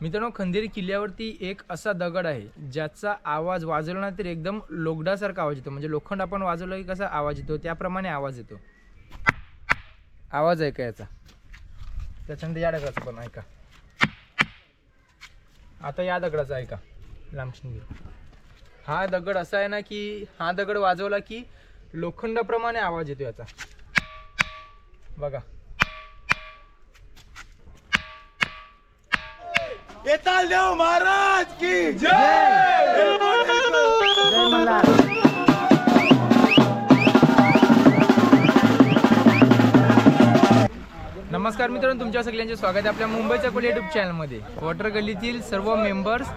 मित्रांनो खंदेरी किल्ल्यावरती एक असा दगड आहे ज्याचा आवाज वाजवला ना तर एकदम लोगडासारखा आवाज येतो. म्हणजे लोखंड आपण वाजवलं की कसा आवाज येतो त्याप्रमाणे आवाज येतो. आवाज ऐका याचा? त्याच्यानंतर या दगडाचा पण ऐका आता या दगडाचा ऐका लांबशिंगी हा दगड असा आहे ना की हा दगड वाजवला की लोखंडाप्रमाणे आवाज येतो याचा. बघा. येताल देव महाराज की जय! नमस्कार मित्रांनो तुमच्या सगळ्यांचे स्वागत आहे आपल्या मुंबईच्या कोल युट्यूब चॅनलमध्ये वॉटर गल्लीतील सर्व मेंबर्स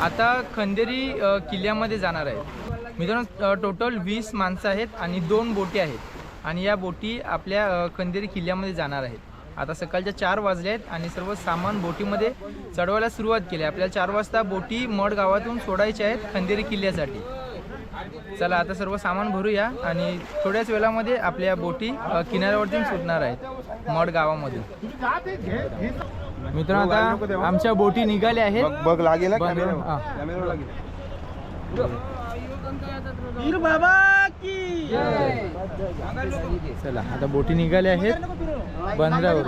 आता खंदेरी किल्ल्यामध्ये जाणार आहेत. मित्रांनो टोटल वीस माणसं आहेत आणि दोन बोटी आहेत. आणि या बोटी आपल्या खंदेरी किल्ल्यामध्ये जाणार आहेत. आता सकाळच्या चार वाजले आहेत आणि सर्व सामान बोटीमध्ये चढवायला सुरुवात केली आहे. आपल्याला चार वाजता बोटी मड गावातून सोडायच्या आहेत खंदेरी किल्ल्यासाठी. चला आता सर्व सामान भरूया आणि थोड्याच वेळामध्ये आपल्या बोटी किनाऱ्यावरती सुटणार आहेत मड गावामधून मित्रांनो आता आमच्या बोटी निघाल्या आहेत. बघ लागेल. चला आता बोटी निघाल्या आहेत. बंदरावर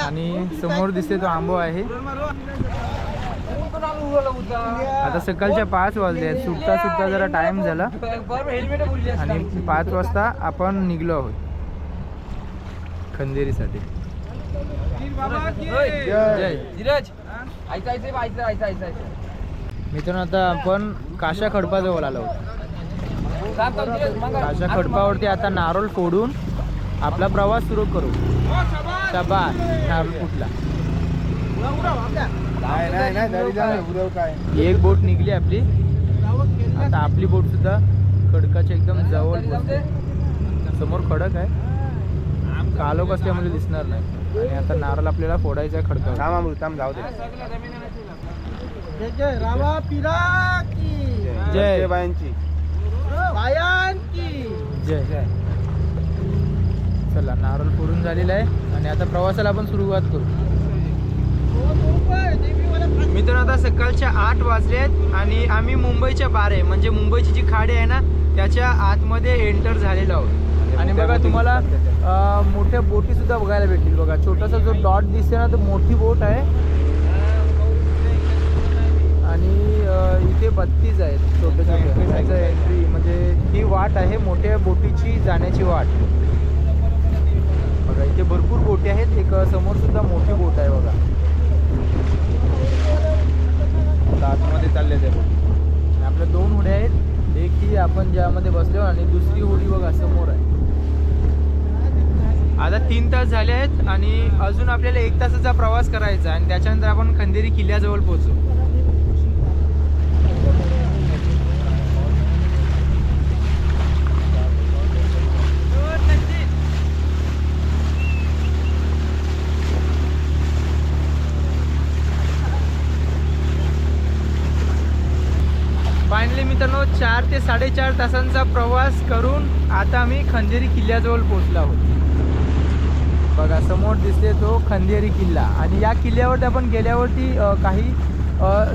आणि समोर दिसते तो आंबो आहे. आता सकाळच्या पाच वाजले आहेत. सुटता सुटता जरा टाइम झाला. आणि पाच वाजता आपण निघलो आहोत. खंदेरीसाठी. जय. मित्रांनो आता आपण काशा खडपाजवळ आलो. काशा खडपावरती आता नारळ फोडून आपला प्रवास सुरू करू. शाबास. नारळ फुटला. एक बोट निघली आपली. आता आपली बोट सुद्धा खडकाच्या एकदम जवळ. समोर खडक आहे. कालोख असल्यामुळे दिसणार नाही. आणि आता नारळ आपल्याला फोडायचा आहे खडकावर. थांब अमृत रामा पिरा की। जय. जय बायांची। बायान की। जय जय। चला नारळ फोडून झालेला आहे आणि आता प्रवासाला आपण सुरुवात करू. मित्रांनो आता सकाळच्या आठ वाजले आहेत आणि आम्ही मुंबईच्या बारे म्हणजे मुंबईची जी खाडी आहे ना त्याच्या आतमध्ये एंटर झालेलो आहोत. आणि बघा तुम्हाला मोठ्या बोटी सुद्धा बघायला भेटतील. बघा छोटासा जो डॉट दिसते ना तो मोठी बोट आहे. आणि इथे बत्तीस आहेत छोटे छोटे त्याचं एंट्री म्हणजे ही वाट आहे मोठ्या बोटीची जाण्याची वाट. बघा इथे भरपूर बोटी आहेत. एक समोर सुद्धा मोठी बोट आहे बघा. आता आतमध्ये चालले ते आणि आपल्या दोन उड्या आहेत. एक ही आपण ज्यामध्ये बसलो आणि दुसरी उडी बघा समोर आहे. आता तीन तास झाले आहेत आणि अजून आपल्याला एक तासाचा प्रवास करायचा आणि त्याच्यानंतर आपण खंदेरी किल्ल्याजवळ पोहोचू फायनली मित्रांनो चार ते साडेचार तासांचा प्रवास करून आता मी खंदेरी किल्ल्याजवळ पोहोचलो आहोत. बघा समोर दिसते तो खंदेरी किल्ला. आणि या किल्ल्यावरती आपण गेल्यावरती काही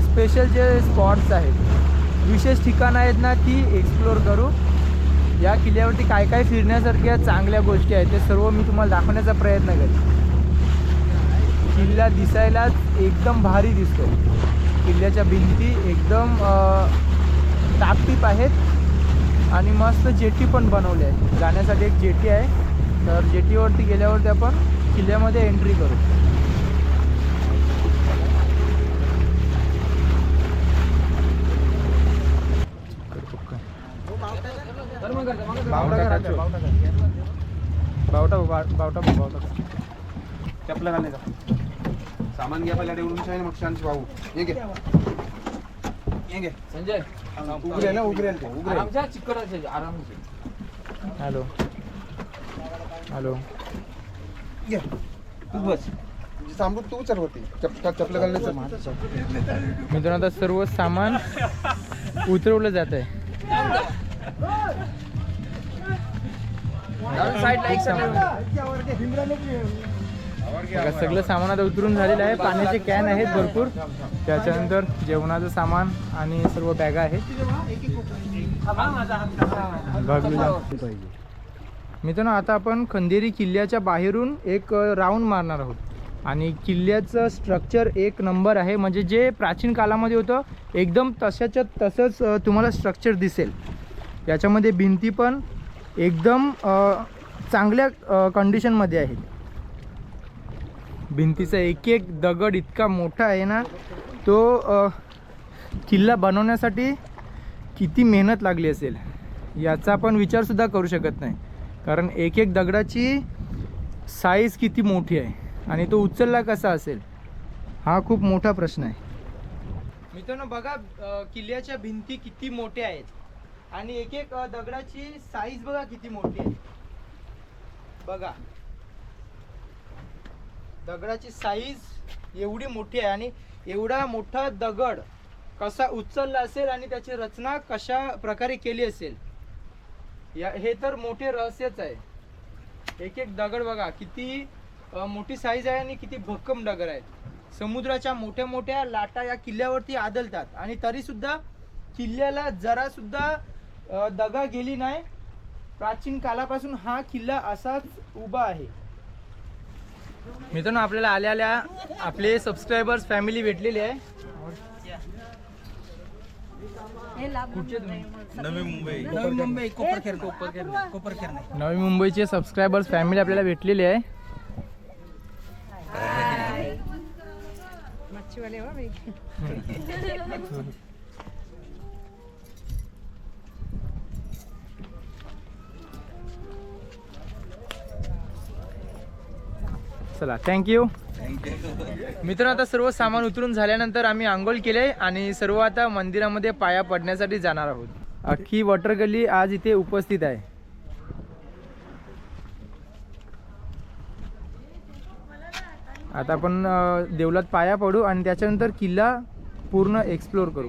स्पेशल जे स्पॉट्स आहेत विशेष ठिकाणं आहेत ना ती एक्सप्लोर करू. या किल्ल्यावरती काय काय फिरण्यासारख्या चांगल्या गोष्टी आहेत ते सर्व मी तुम्हाला दाखवण्याचा प्रयत्न करेन. किल्ला दिसायलाच एकदम भारी दिसतो. किल्ल्याच्या भिंती एकदम टापटीप आहेत आणि मस्त जेटी पण बनवली आहे. जाण्यासाठी एक जेटी आहे. तर जेटीवरती गेल्यावरती आपण किल्ल्यामध्ये एंट्री करू. बावटा काढ बावटा बावटा बावटा बावटा. चपला घालणे का सामान घ्या पहिला डेवून आहे मग शांत भाऊ ये घे. संजय. उघडेल ना उघडेल ते उघडेल. आरामच्या चिकट आरामचे हॅलो. हॅलो. घे तू बस. तू उचल वरती. चप चपला घालण्याचं मित्रांनो आता सर्व सामान उतरवलं जात आहे. साईडला एक सामान. बघा सगळं सामान आता उतरून झालेलं आहे. पाण्याचे कॅन आहेत भरपूर. त्याच्यानंतर जेवणाचं सामान आणि सर्व बॅगा आहेत. बघू मित्रांनो आता आपण खंदेरी किल्ल्याच्या बाहेरून एक राऊंड मारणार आहोत. आणि किल्ल्याचं स्ट्रक्चर एक नंबर आहे. म्हणजे जे प्राचीन काळामध्ये होतं एकदम तशाच्या तसंच तुम्हाला स्ट्रक्चर दिसेल. याच्यामध्ये भिंती पण एकदम चांगल्या कंडिशनमध्ये आहेत. भिंतीचा एक एक दगड इतका मोठा आहे ना तो किल्ला बनवण्यासाठी किती मेहनत लागली असेल? याचा आपण विचारसुद्धा करू शकत नाही. कारण एक एक दगडाची साईज किती मोठी आहे आणि तो उचलला कसा असेल? हा खूप मोठा प्रश्न आहे. मित्रांनो बघा किल्ल्याच्या भिंती किती मोठ्या आहेत आणि एक एक दगडाची साईज बघा किती मोठी आहे. बघा. दगडाची साईज एवढी मोठी आहे आणि एवढा मोठा दगड कसा उचलला असेल आणि त्याची रचना कशा प्रकारे केली असेल या हे तर मोठे रहस्यच आहे. एक एक दगड बघा किती मोठी साईज आहे आणि किती भक्कम दगड आहेत समुद्राच्या मोठ्या मोठ्या लाटा या किल्ल्यावरती आदलतात आणि तरीसुद्धा किल्ल्याला जरासुद्धा दगा गेली नाही. प्राचीन कालापासून हा किल्ला असाच उभा आहे. मित्रांनो आपल्याला आल्या आल्या आपले सबस्क्रायबर्स फॅमिली भेटलेली आहे. कुठचे तुम्ही? नवी मुंबई. कोपरखेर कोपरखेर कोपरखेर नाही. नवी मुंबईचे सबस्क्रायबर्स फॅमिली आपल्याला भेटलेली आहे. मच्छीवाले चला थँक्यू मित्रांनो आता सर्व सामान उतरून झाल्यानंतर आम्ही आंघोळ केले आणि सर्व आता मंदिरामध्ये पाया पडण्यासाठी जाणार आहोत. अख्खी वॉटर गल्ली आज इथे उपस्थित आहे. आता आपण देवलात पाया पडू आणि त्याच्यानंतर किल्ला पूर्ण एक्सप्लोर करू.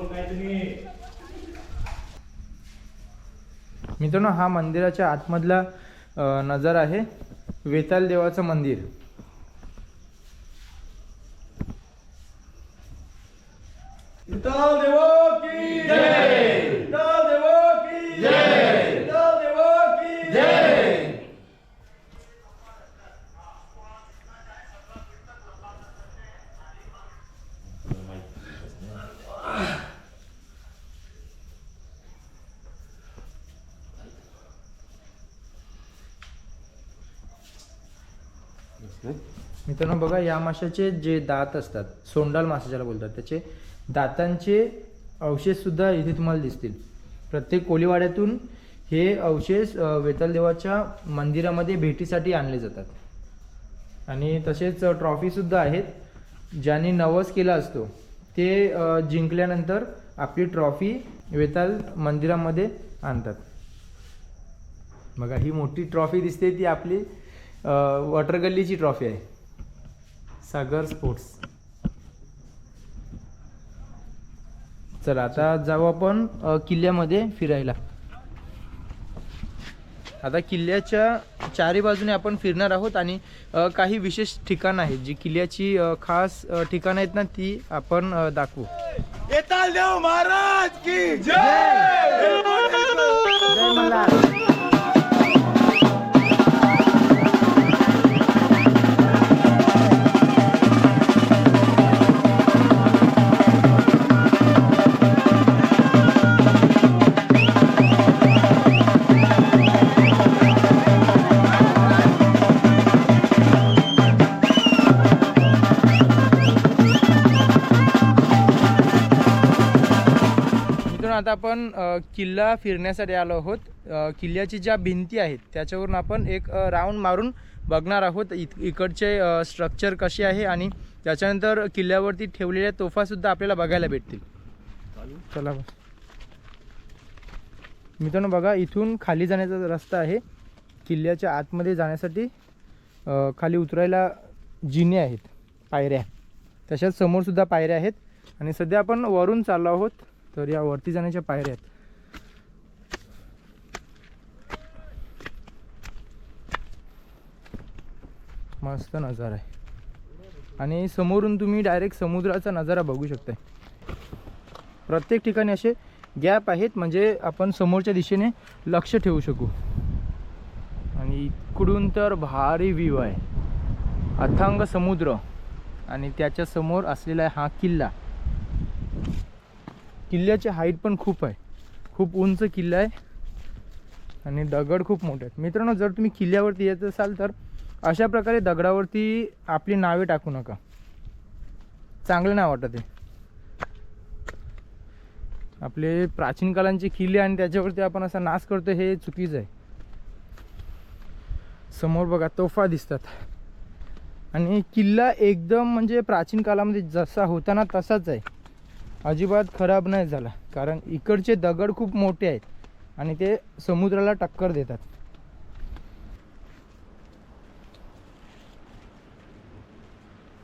मित्रांनो हा मंदिराच्या आतमधला नजर आहे. वेताल देवाचं मंदिर. मित्रांनो बघा या माशाचे जे दात असतात सोंडाल माशाच्याला बोलतात त्याचे दातांचे अवशेषसुद्धा इथे तुम्हाला दिसतील. प्रत्येक कोळीवाड्यातून हे अवशेष वेतलदेवाच्या वेतालदेवाच्या मंदिरामध्ये भेटीसाठी आणले जातात. आणि तसेच ट्रॉफीसुद्धा आहेत. ज्यांनी नवस केला असतो ते जिंकल्यानंतर आपली ट्रॉफी वेताल मंदिरामध्ये आणतात. बघा ही मोठी ट्रॉफी दिसते ती आपली वॉटर गल्लीची ट्रॉफी आहे. सागर स्पोर्ट्स. चला आता जाऊ आपण किल्ल्यामध्ये फिरायला. आता किल्ल्याच्या चारी बाजूने आपण फिरणार आहोत आणि काही विशेष ठिकाणं आहेत जी किल्ल्याची खास ठिकाणं आहेत ना ती आपण दाखवू. महाराज की जय! मित्रांनो आता आपण किल्ला फिरण्यासाठी आलो आहोत. किल्ल्याची ज्या भिंती आहेत त्याच्यावरून आपण एक राऊंड मारून बघणार आहोत. इ इकडचे स्ट्रक्चर कसे आहे आणि त्याच्यानंतर किल्ल्यावरती ठेवलेल्या तोफासुद्धा आपल्याला बघायला भेटतील. चला बघ. मित्रांनो बघा इथून खाली जाण्याचा रस्ता आहे. किल्ल्याच्या आतमध्ये जाण्यासाठी खाली उतरायला जिने आहेत पायऱ्या. तशाच समोरसुद्धा पायऱ्या आहेत. आणि सध्या आपण वरून चाललो आहोत. तर या वरती जाण्याच्या पायऱ्या आहेत. मस्त नजारा आहे. आणि समोरून तुम्ही डायरेक्ट समुद्राचा नजारा बघू शकताय. प्रत्येक ठिकाणी असे गॅप आहेत म्हणजे आपण समोरच्या दिशेने लक्ष ठेवू शकू. आणि इकडून तर भारी व्ह्यू आहे. अथांग समुद्र. आणि त्याच्यासमोर असलेला आहे हा किल्ला. किल्ल्याची हाईट पण खूप आहे. खूप उंच किल्ला आहे. आणि दगड खूप मोठे आहेत. मित्रांनो जर तुम्ही किल्ल्यावरती येत असाल तर अशा प्रकारे दगडावरती आपली नावे टाकू नका. चांगलं नाव वाटत आहे आपले प्राचीन कालांचे किल्ले आणि त्याच्यावरती आपण असा नाश करतो हे चुकीचं आहे. समोर बघा तोफा दिसतात. आणि किल्ला एकदम म्हणजे प्राचीन कालामध्ये जसा होता ना तसाच आहे. अजिबात खराब नाही झाला. कारण इकडचे दगड खूप मोठे आहेत आणि ते समुद्राला टक्कर देतात.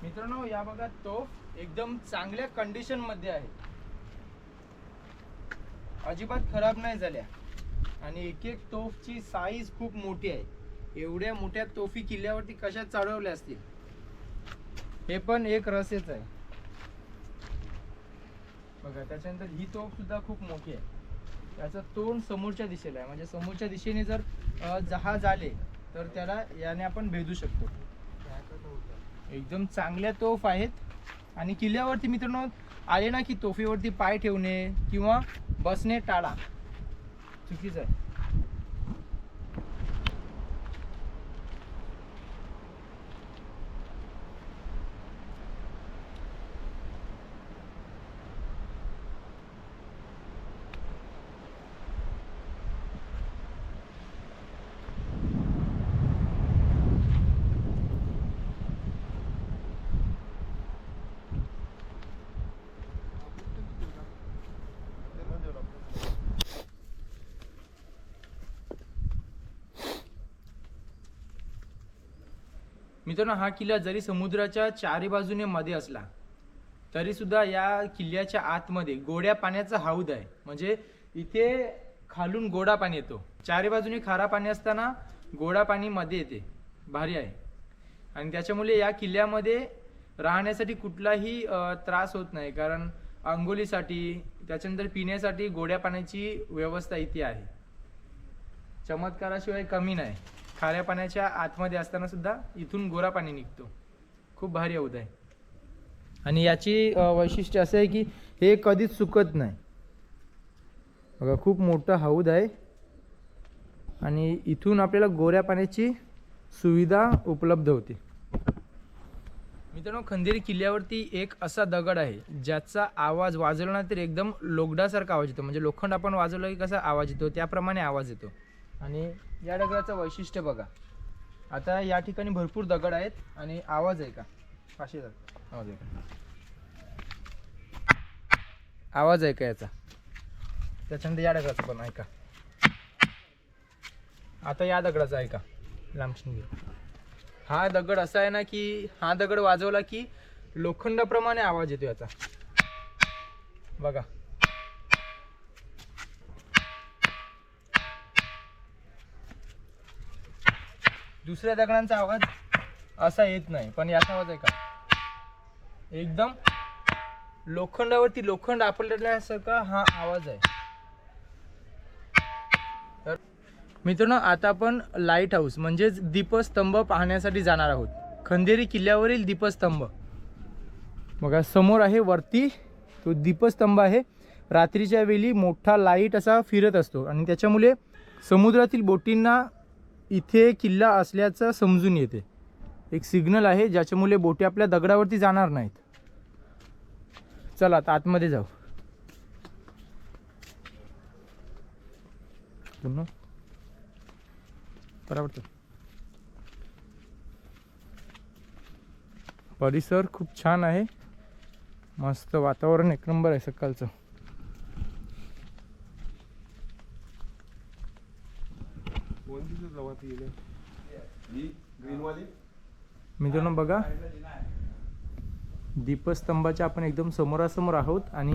मित्रांनो या भागात तोफ एकदम चांगल्या कंडिशनमध्ये आहे. अजिबात खराब नाही झाल्या. आणि एक एक तोफची साईज खूप मोठी आहे. एवढ्या मोठ्या तोफी किल्ल्यावरती कशा चढवल्या असतील? हे पण एक रसेच आहे. बघा त्याच्यानंतर ही तोफ सुद्धा खूप मोठी आहे. त्याचं तोंड समोरच्या दिशेला आहे. म्हणजे समोरच्या दिशेने जर जहाज आले तर त्याला याने आपण भेदू शकतो. एकदम चांगल्या तोफ आहेत. आणि किल्ल्यावरती मित्रांनो आले ना की तोफीवरती पाय ठेवणे किंवा बसणे टाळा. चुकीचं आहे. मित्रांनो हा किल्ला जरी समुद्राच्या चारी बाजूने मध्ये असला तरीसुद्धा या किल्ल्याच्या आतमध्ये गोड्या पाण्याचा हौद आहे. म्हणजे इथे खालून गोडा पाणी येतो. चारी बाजूने खारा पाणी असताना गोडा पाणी मध्ये येते. भारी आहे. आणि त्याच्यामुळे या किल्ल्यामध्ये राहण्यासाठी कुठलाही त्रास होत नाही. कारण आंघोळीसाठी त्याच्यानंतर पिण्यासाठी गोड्या पाण्याची व्यवस्था इथे आहे. चमत्काराशिवाय कमी नाही. खाऱ्या पाण्याच्या आतमध्ये असताना सुद्धा इथून गोरा पाणी निघतो. खूप भारी हौद आहे. आणि याची वैशिष्ट्य असं आहे की हे कधीच सुकत नाही. बघा खूप मोठं हौद आहे. आणि इथून आपल्याला गोऱ्या पाण्याची सुविधा उपलब्ध होते. मित्रांनो खंदेरी किल्ल्यावरती एक असा दगड आहे ज्याचा आवाज वाजवला ना तर एकदम लोगडासारखा आवाज येतो. म्हणजे लोखंड आपण वाजवलं की कसा आवाज येतो? त्याप्रमाणे आवाज येतो. आणि या दगडाचं वैशिष्ट्य बघा. आता या ठिकाणी भरपूर दगड आहेत आणि आवाज आहे का? पाचशे दगड आवाज आहे का? आवाज आहे का याचा? त्याच्यानंतर या दगडाचा पण ऐका. आता या दगडाचा ऐका. लांबशिंगी हा दगड असा आहे ना की हा दगड वाजवला की लोखंडाप्रमाणे आवाज येतो याचा. बघा. दुसऱ्या दगडांचा आवाज असा येत नाही पण याचा आवाज आहे का? एकदम लोखंडावरती लोखंड आपल्यासारखा हा आवाज आहे. तर मित्रांनो आता आपण लाइट हाऊस म्हणजेच दीपस्तंभ पाहण्यासाठी जाणार आहोत. खंदेरी किल्ल्यावरील दीपस्तंभ. बघा समोर आहे वरती तो दीपस्तंभ आहे. रात्रीच्या वेळी मोठा लाइट असा फिरत असतो आणि त्याच्यामुळे समुद्रातील बोटींना इथे किल्ला असल्याचं समजून येते. एक सिग्नल आहे ज्याच्यामुळे बोटी आपल्या दगडावरती जाणार नाहीत. चला आता आतमध्ये जाऊ. पूर्ण? बरोबर परिसर खूप छान आहे. मस्त वातावरण एक नंबर आहे सकाळचं कोणतीच लवात गेले ही ग्रीनवाली मित्रांनो बघा. दीपस्तंभाच्या आपण एकदम समोरासमोर आहोत आणि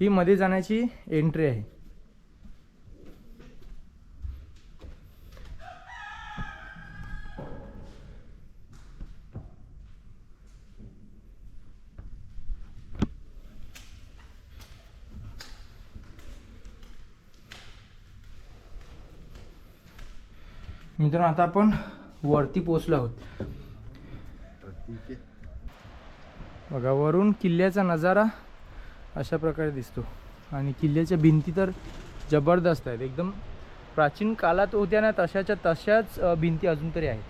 ही मध्ये जाण्याची एंट्री आहे. मित्रांनो आता आपण वरती पोचलो आहोत. बघा वरून किल्ल्याचा नजारा अशा प्रकारे दिसतो. आणि किल्ल्याच्या भिंती तर जबरदस्त आहेत. एकदम प्राचीन काळात होत्या ना तशाच्या तशाच भिंती अजून तरी आहेत?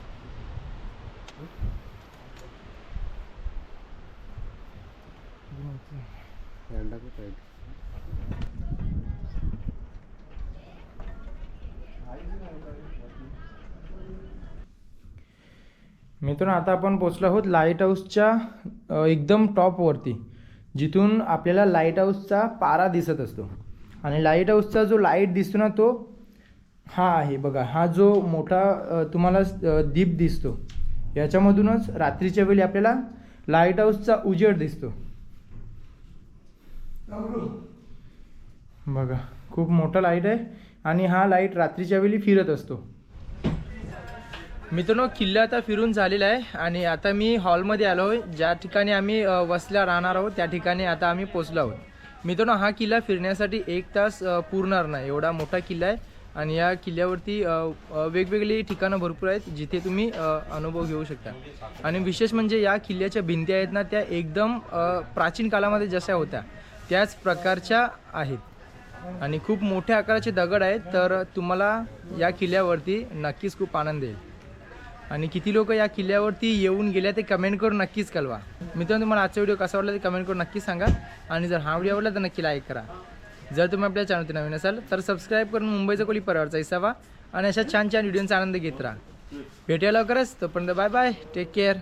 मित्रांनो आता आपण पोचलो आहोत लाइट हाऊसच्या एकदम टॉपवरती जिथून आपल्याला लाइट हाऊसचा पारा दिसत असतो. आणि लाइट हाऊसचा जो लाइट दिसतो ना तो हा आहे बघा. हा जो मोठा तुम्हाला दीप दिसतो. याच्यामधूनच रात्रीच्या वेळी आपल्याला लाइट हाऊसचा उजेड दिसतो. बघा खूप मोठा लाइट आहे. आणि हा लाइट रात्रीच्या वेळी फिरत असतो. मित्रांनो किल्ला आता फिरून झालेला आहे आणि आता मी हॉलमध्ये आलो आहे. ज्या ठिकाणी आम्ही वसल्या राहणार आहोत त्या ठिकाणी आता आम्ही पोचलो आहोत. मित्रांनो हा किल्ला फिरण्यासाठी एक तास पुरणार नाही. एवढा मोठा किल्ला आहे आणि या किल्ल्यावरती वेगवेगळी ठिकाणं भरपूर आहेत जिथे तुम्ही अनुभव घेऊ शकता. आणि विशेष म्हणजे या किल्ल्याच्या भिंती आहेत ना त्या एकदम प्राचीन काळामध्ये जशा होत्या त्याच प्रकारच्या आहेत. आणि खूप मोठ्या आकाराचे दगड आहेत तर तुम्हाला या किल्ल्यावरती नक्कीच खूप आनंद येईल. आणि किती लोक या किल्ल्यावरती येऊन गेल्या ते कमेंट करून नक्कीच कळवा. मित्रांनो तुम्हाला आजचा व्हिडिओ कसा वाटला ते कमेंट करून नक्कीच सांगा. आणि जर हा व्हिडिओ आवडला तर नक्की लाईक करा. जर तुम्ही आपल्या चॅनलवरती नवीन असाल तर सबस्क्राईब करून मुंबईचा कोली परिवारचा इसावा आणि अशा छान छान व्हिडिओचा आनंद घेत राहा. भेटूया लवकरच. तोपर्यंत बाय बाय टेक केअर